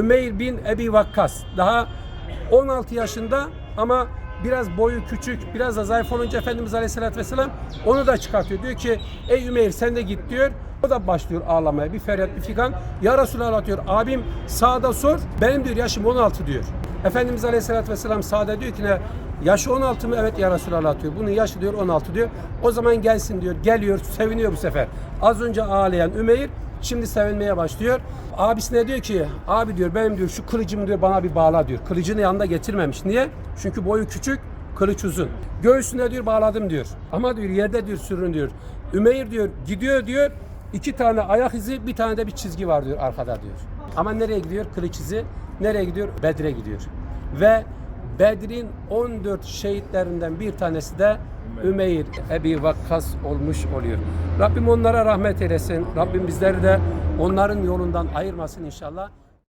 Ümeyr bin Ebi Vakkas daha 16 yaşında ama biraz boyu küçük, biraz da zayıf olunca Efendimiz Aleyhisselatü Vesselam onu da çıkartıyor. Diyor ki ey Ümeyr sen de git diyor. O da başlıyor ağlamaya. Bir feryat, bir figan. Ya Resulallah diyor. Abim sağda sor. Benim diyor yaşım 16 diyor. Efendimiz Aleyhisselatü Vesselam sağda diyor ki ne? Yaşı 16 mı? Evet ya Resulallah diyor. Bunun yaşı diyor 16 diyor. O zaman gelsin diyor. Geliyor, seviniyor bu sefer. Az önce ağlayan Ümeyr Şimdi sevinmeye başlıyor. Abisine diyor ki abi diyor benim diyor şu kılıcımı diyor bana bir bağla diyor. Kılıcını yanında getirmemiş. Niye? Çünkü boyu küçük, kılıç uzun. Göğsüne diyor bağladım diyor. Ama diyor yerde diyor sürün diyor. Ümeyr diyor gidiyor diyor. iki tane ayak izi bir tane de bir çizgi var diyor arkada diyor. Ama nereye gidiyor? Kılıç izi. Nereye gidiyor? Bedre gidiyor. Ve Bedir'in 14 şehitlerinden bir tanesi de Ümeyr Ebi Vakkas olmuş oluyor. Rabbim onlara rahmet eylesin. Rabbim bizleri de onların yolundan ayırmasın inşallah.